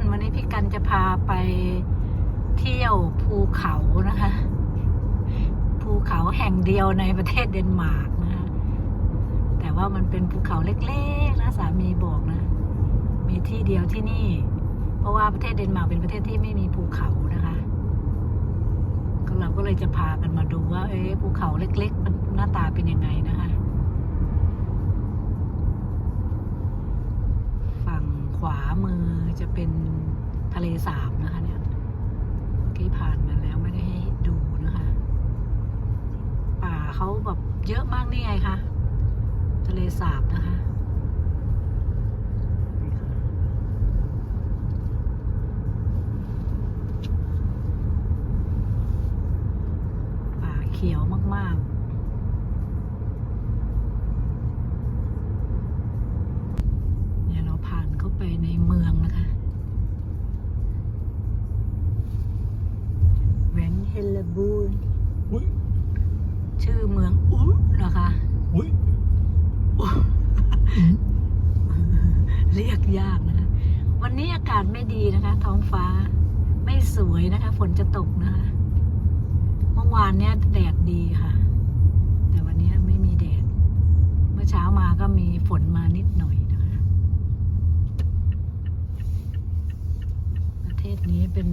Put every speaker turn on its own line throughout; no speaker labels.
นวันนี้พี่กันจะพาไปเที่ยวภูเขานะคะ ภูเขาแห่งเดียวในประเทศเดนมาร์กนะคะ แต่ว่ามันเป็นภูเขาเล็กๆนะสามีบอกนะ มีที่เดียวที่นี่ เพราะว่าประเทศเดนมาร์กเป็นประเทศที่ไม่มีภูเขานะคะเราก็เลยจะพากันมาดูว่า เอ๊ะภูเขาเล็ก ๆ มันหน้าตาเป็นยังไงนะคะ ฝั่งขวา มือจะเป็นทะเลสาบนะคะเนี่ยเมื่อกี้ผ่านมาแล้วไม่ได้ให้ดูนะคะ ป่าเขาแบบเยอะมากนี่ไงคะทะเลสาบนะคะป่าเขียวมากๆ เนี่ยเราผ่านเข้าไปในเมืองนะคะเวนเฮลบูน
อุ้ย
ชื่อเมืองอุเหรอคะ
อุ้ย
เรียกยากนะคะ วันนี้อากาศไม่ ดีนะคะ ท้องฟ้า ไม่สวยนะคะ ฝนจะตกนะคะ เมื่อวานเนี่ยแดดดีค่ะ แต่วันนี้ไม่มีแดด เมื่อเช้ามาก็มีฝนมานิดหน่อยนะคะ ประเทศนี้เป็น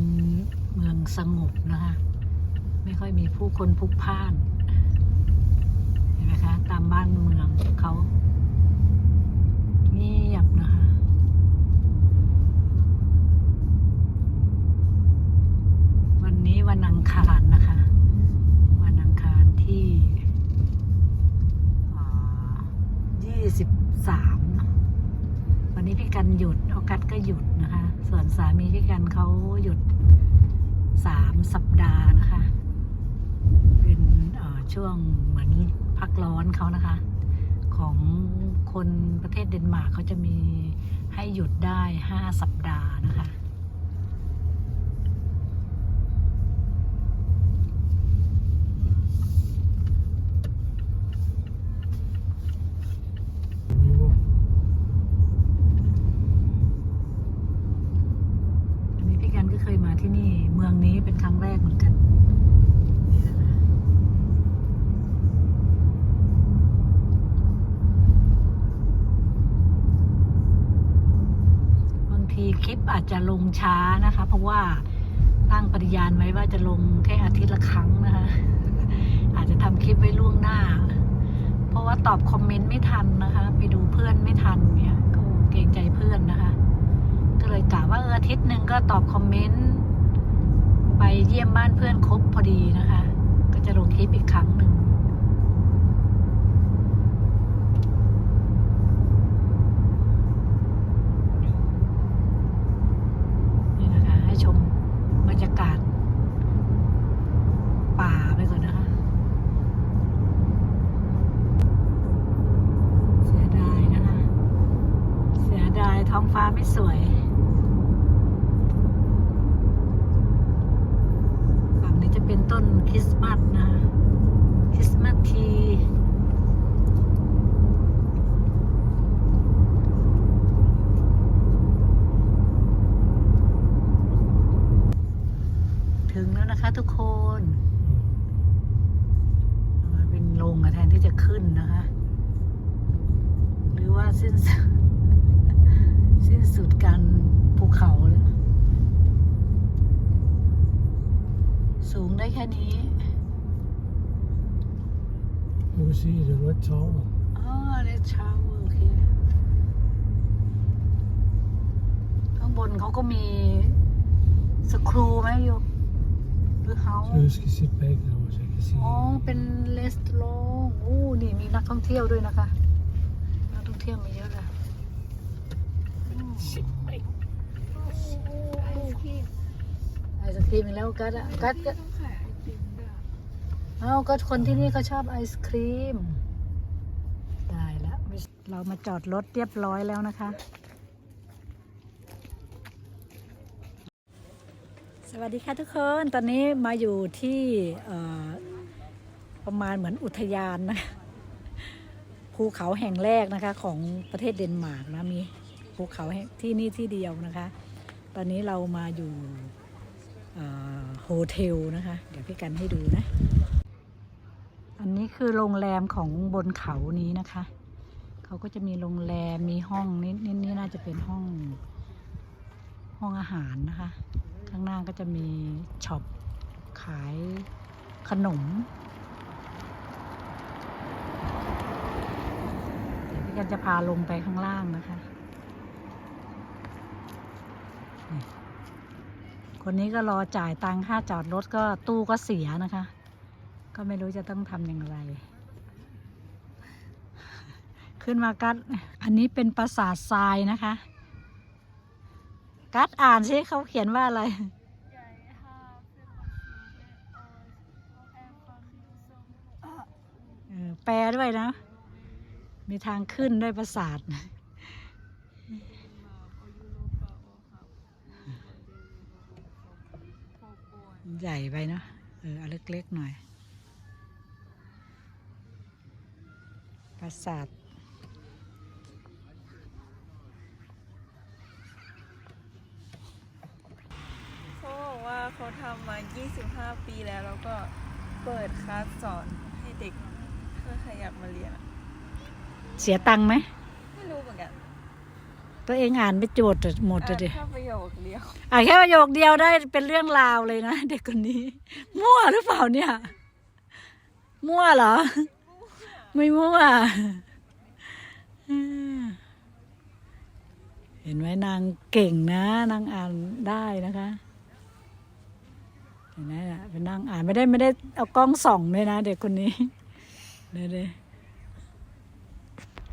เมืองสงบนะคะ ไม่ค่อยมีผู้คนพลุกพล่านเห็นไหมคะ ตามบ้านเมืองเขาเงียบนะคะ วันนี้วันอัง คารนะคะ วันอังคารที่ยี่สิบสามวันนี้พี่กันหยุดออกัสก็หยุดนะคะ ส่วนสามีพี่กันเขาหยุดสามสัปดาห์นะคะ เป็นช่วงเหมือนพักร้อนเขานะคะ ของคนประเทศเดนมาร์กเขาจะมีให้หยุดได้ห้าสัปดาห์นะคะ อันนี้พี่กันก็เคยมาที่ นี้เป็นครั้งแรกเหมือนกันบางทีคลิปอาจจะลงช้านะคะ เพราะว่าตั้งปฏิญาณไว้ว่าจะลงแค่อาทิตย์ละครั้งนะคะ อาจจะทำคลิปไว้ล่วงหน้า เพราะว่าตอบคอมเมนต์ไม่ทันนะคะ ไปดูเพื่อนไม่ทันเนี่ยก็เกรงใจเพื่อนนะคะ ก็เลยกะว่าเอออาทิตย์หนึ่งก็ตอบคอมเมนต์ ไปเยี่ยมบ้านเพื่อนครบพอดีนะคะ ก็จะลงคลิปอีกครั้งหนึ่งนี่นะคะ ให้ชมบรรยากาศ ป่าไปก่อนนะคะ เสียดายนะคะ เสียดายท้องฟ้าไม่สวย ฝั่งนี้จะเป็นต้นคริสต์มาสนะ คริสต์มาสที ถึงแล้วนะคะทุกคนมาเป็นลงอะแทนที่จะขึ้นนะคะ หรือว่า สิ้นสุดสิ้นสุดการภูเขาแล้วสูงได้แค่นี้
You see the red tower.
อ๋อเลดชาวโอเคข้างบนเขาก็มีสครูไหมอยู่หรือเฮา
So you can sit back now, so you can see.
อ๋อ เป็นเลสโลงโอ้ นี่มีนักท่องเที่ยวด้วยนะคะนักท่อง เที่ยวมีเยอะเลย
Sit back.
ไอศครีมอีกแล้วกัดอะกัดก็เอาก็คนที่นี่เขาชอบไอศครีม ได้แล้วเรามาจอดรถเรียบร้อยแล้วนะคะ สวัสดีค่ะทุกคน ตอนนี้มาอยู่ที่เอ่อประมาณเหมือนอุทยานนะ ภูเขาแห่งแรกนะคะของประเทศเดนมาร์กนะมีภูเขาที่นี่ที่เดียวนะคะ ตอนนี้เรามาอยู่โฮเทลนะคะ เดี๋ยวพี่กันให้ดูนะ อันนี้คือโรงแรมของบนเขานี้นะคะ เขาก็จะมีโรงแรมมีห้องนี่นี่นี่น่าจะเป็นห้องห้องอาหารนะคะ ข้างหน้าก็จะมีช็อปขายขนม เดี๋ ยวพี่กันจะพาลงไปข้างล่างนะคะนี่คนนี้ก็รอจ่ายตังค่าจอดรถก็ตู้ก็เสียนะคะ ก็ไม่รู้จะต้องทำอย่างไร ขึ้นมากัด อันนี้เป็นปราสาททรายนะคะ กัดอ่านสิเขาเขียนว่าอะไรเออแปลด้วยนะ มีทางขึ้นด้วยประสาทใหญ่ไปเนาะเออเอาเล็กๆหน่อย ปราสาท
เขาบอกว่าเขาทำมา 25 ปีแล้ว แล้วก็เปิดคลาสสอนให้เด็กเพื่อใครอยากมาเรียน
เสียตังค์ไหม
ไม่รู้เหมือนกัน
ตัวเองอ่านไปโจทย์หมดเลยดิ
แค่ประโยคเดียว
อ่านแค่ประโยคเดียวได้เป็นเรื่องราวเลยนะเด็กคนนี้ มั่วหรือเปล่าเนี่ย มั่วเหรอ ไม่มั่วอืมเห็นไหมนางเก่งนะนางอ่านได้นะคะเห็นไหมล่ะเป็นนางอ่านไม่ได้ไม่ได้เอากล้องส่องเลยนะ เด็กคนนี้เดี๋ยวๆ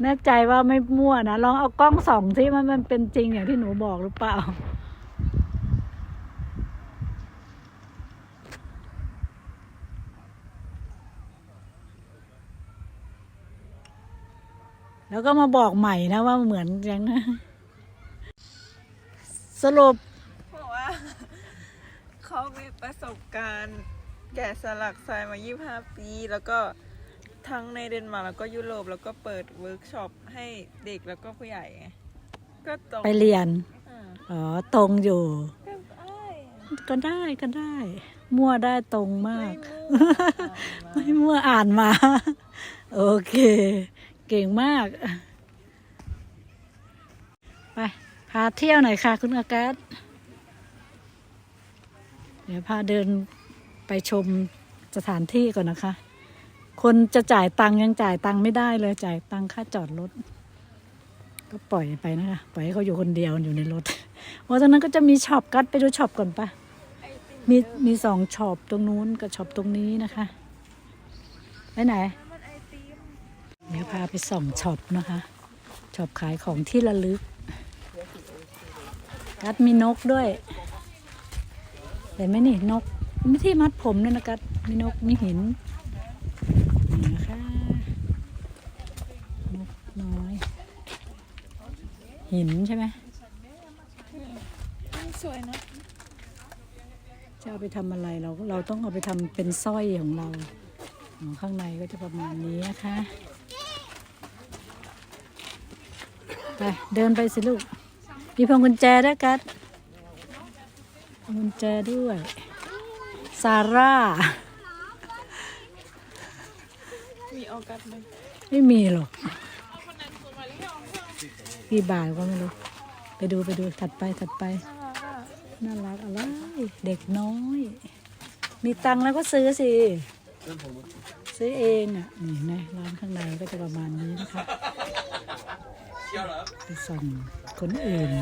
แน่ใจว่าไม่มั่วนะ ลองเอากล้องส่องที่มันมันเป็นจริงอย่างที่หนูบอกหรือเปล่า แล้วก็มาบอกใหม่นะว่าเหมือนยังนะสรุป
เพราะว่า เขามีประสบการณ์แกะสลักทรายมา 25 ปีแล้วก็ ทั้งในเดนมาร์กแล้วก็ยุโรปแล้วก็เปิดเวิร์กช็อปให้เด็กแล้วก็ผู้ใหญ่ไงก็ตรง
ไปเรียน
อ่า
อ๋อ ตรงอยู่
ก็ได้
ก็ได้ก็ได้ มั่วได้ตรงมาก
ไม่
ไม่
มั่ว
มั่วอ่านมา โอเค เก่งมาก ไป พาเที่ยวหน่อยค่ะ คุณอากาศเดี๋ยวพาเดินไปชมสถานที่ก่อนนะคะ คนจะจ่ายตังค์ยังจ่ายตังค์ไม่ได้เลยจ่ายตังค่าจอดรถ ก็ปล่อยไปนะคะ ปล่อยให้เขาอยู่คนเดียวอยู่ในรถว่าตรงนั้นก็จะมีช็อปกัดไปดูช็อปก่อนปะ
มี
มีสองช็อปตรงนู้นกับช็อปตรงนี้นะคะไปไหนเดี๋ยวพาไปส่องช็อปนะคะช็อปขายของที่ระลึก กัดมีนกด้วยเห็นไหมนี่นกไม่ที่มัดผมด้วยนะกัดมีนกมีหินนะคะ นกน้อย หินใช่ไหม
สวยนะ
จะเอาไปทำอะไรเราเราต้องเอาไปทำเป็นสร้อยของเราอ๋อข้างในก็จะประมาณนี้นะคะไปเดินไปสิลูกมีพวงกุญแจด้วยกัดพวงกุญแจด้วยซาร่า
มีออกัสไหม
ไม่มีหรอก กี่บาทก็ไม่รู้ ไปดูไปดูถัดไปถัดไป
น่ารักอะ
ไร เด็กน้อย มีตังค์แล้วก็ซื้อสิ ซื้อเองอะ นี่นะร้านข้างในก็จะประมาณนี้นะคะไปส่องคนอื่นน่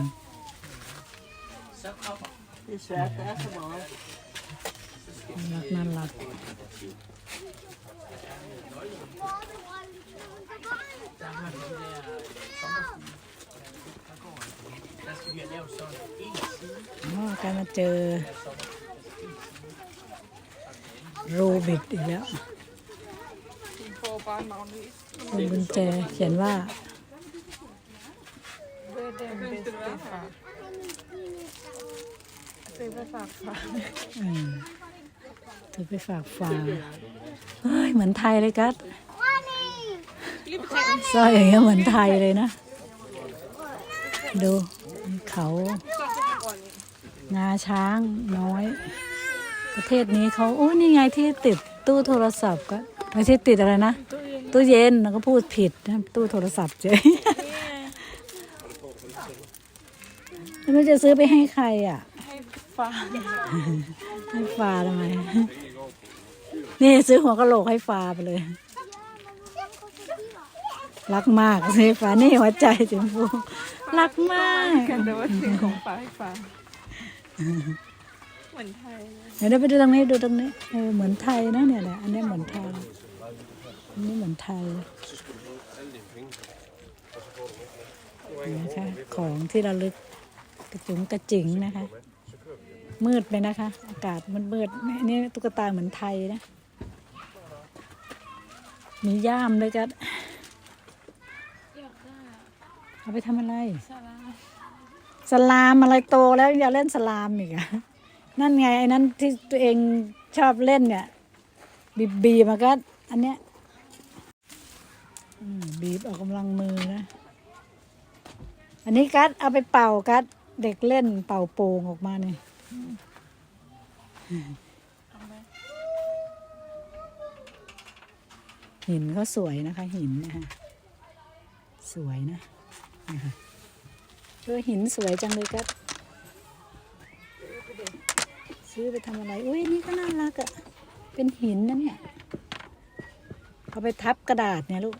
ารักน่ารัก อ๋อการมาเจอโรบิทอีกแล้ว
โฟบานมานี่
พวงกุญแจเขียนว่า
เบเดมเบสเตฟาซื้อไปฝากฝาก
อืมถือไปฝากฝาเฮ้ยเหมือนไทยเลยกัดสร้อยอย่างเงี้ยเหมือนไทยเลยนะ ดูมี เขางาช้างน้อย ประเทศนี้เขาโอ้นี่ไงที่ติดตู้โทรศัพท์ก็ไม่ใช่ติดอะไรนะ
ตู้เย็น
แล้วก็พูดผิดนะตู้โทรศัพท์เจ๊
ไมั
นจะซื้อไปให้ใครอะ
ให้ฟัง
ให้ฟ้าทำไม นี่ซื้อหัวกะโหลกให้ฟ้าไปเลย รักมากซื้อให้านี่หัวใจจิมพู รักมาก
กันแต่ว่าสิ่งของฟ้าให้ฟังเหมือนไทยเลย
เดี๋ยวเราไปดูตรงนี้ดูตรงนี้เออเหมือนไทยนะเนี่ยเนี่ยอันนี้เหมือนไทยอันนี้เหมือนไทยนะคะของที่เราลึกกระจุงกระจิงนะคะ มืดไปนะคะ อากาศมันมืดๆอันนี้ตุ๊กตาเหมือนไทยนะ มีย่ามด้วยกัน
อยากได้
เอาไปทำอะไร
สารา
สลามอะไรโตแล้วอย่าเล่นสลามอีกอะนั่นไงไอ้นั้นที่ตัวเองชอบเล่นเนี่ย บีบบีมาก็ อันเนี้ยอืมบีบออกกำลังมือนะ อันนี้กัดเอาไปเป่ากัดเด็กเล่นเป่าโป่งออกมาเนี่ย
เอาไหม
หินเขาสวยนะคะ หินนะคะสวยนะ เออหินสวยจังเลยกัดซื้อไปทำอะไร อุ้ยนี่ก็น่ารักอะ่ะ เป็นหินนะเนี่ย เอาไปทับกระดาษเนี่ยลูก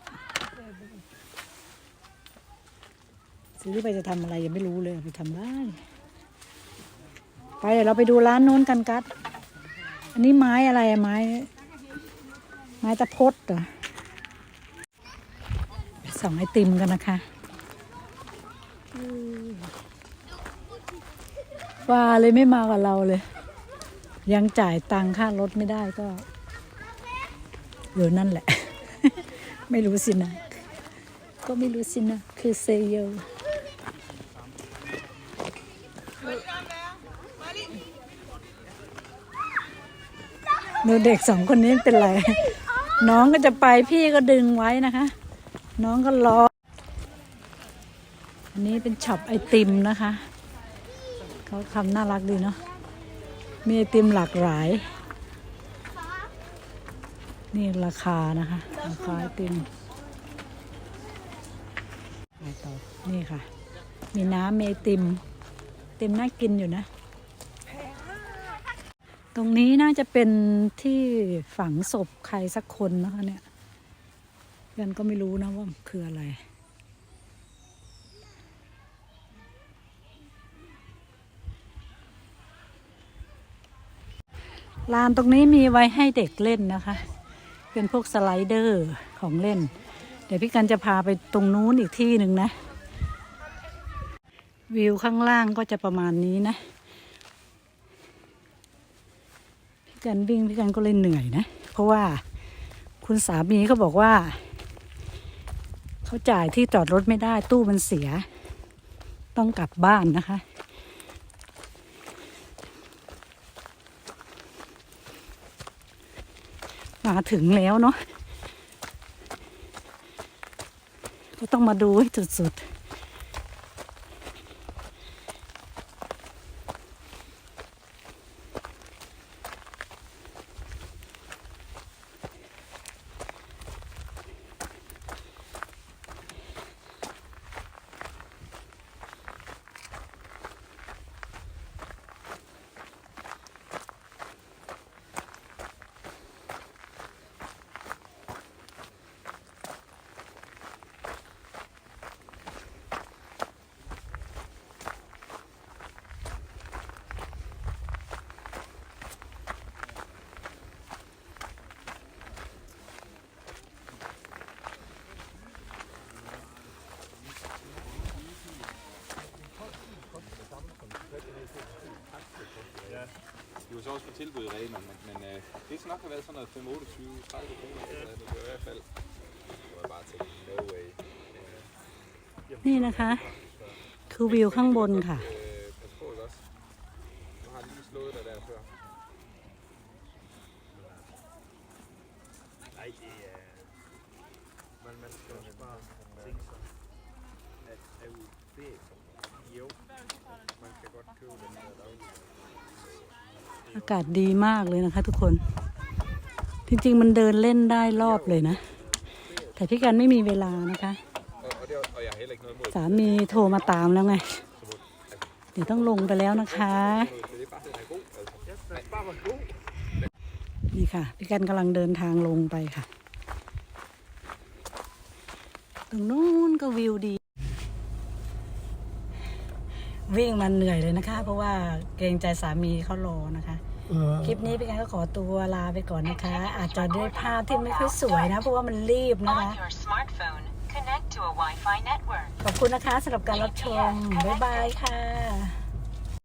ซื้อไปจะทำอะไรยังไม่รู้เลยไปทำได้ไปเดี๋ยวเราไปดูร้านโน้นกันกัด อันนี้ไม้อะไรไม้ ไม้ตะพดเหรอส่องไอติมกันนะคะ ว่าเลยไม่มากับเราเลย ยังจ่ายตังค่ารถไม่ได้ก็อยู่นั่นแหละ ไม่รู้สินะ ก็ไม่รู้สินะ คือเซโยดูเด็กสองคนนี้เป็นไร น้องก็จะไปพี่ก็ดึงไว้นะคะ น้องก็รอ อันนี้เป็นช็อปไอติมนะคะ เขาทำน่ารักดีเนาะ มีไอติมหลากหลาย นี่ราคานะคะ ราคาไอติมไปต่อ นี่ค่ะ มีน้ำมีไอติมไอติมน่ากินอยู่นะ ตรงนี้น่าจะเป็นที่ฝังศพใครสักคนนะคะเนี่ยกันก็ไม่รู้นะว่าคืออะไร ลานตรงนี้มีไว้ให้เด็กเล่นนะคะ เป็นพวกสไลเดอร์ของเล่น เดี๋ยวพี่กันจะพาไปตรงนู้นอีกที่หนึ่งนะ วิวข้างล่างก็จะประมาณนี้นะ พี่กันวิ่งพี่กันก็เลยเหนื่อยนะ เพราะว่าคุณสามีเขาบอกว่าเขาจ่ายที่จอดรถไม่ได้ตู้มันเสีย ต้องกลับบ้านนะคะ มาถึงแล้วเนาะก็ต้องมาดูให้สุดๆ
også på tilbud i Rema, men, men øh, det skal nok have været sådan noget 5, 28, 30 kroner. eller sådan noget. Det var i hvert fald. Det var bare til no way.
นี่นะคะ คือวิวข้างบนค่ะ
Øh, pas på ikke også. Nu har de lige slået dig der før.
Nej, det er... Man, man skal også bare tænke sig, at er jo ferie, jo, man kan godt
อากาศดีมากเลยนะคะ ทุกคน จริงๆ มันเดินเล่นได้รอบเลยนะ แต่พี่กันไม่มีเวลานะคะ สามีโทรมาตามแล้วไง เดี๋ยวต้องลงไปแล้วนะคะ นี่ค่ะ พี่กันกำลังเดินทางลงไปค่ะ ตรงนู้นก็วิวดี วิ่งมันเหนื่อยเลยนะคะ เพราะว่าเกรงใจสามีเขารอนะคะ
Uh,
คลิปนี้พี่กันก็ขอตัวลาไปก่อนนะคะ อาจจะด้วยภาพที่ไม่ค่อยสวยนะ เพราะว่ามันรีบนะคะ
On your smartphone, connect to a Wi-Fi network.
ขอบคุณนะคะสำหรับการรับชม บ๊ายบายค่ะ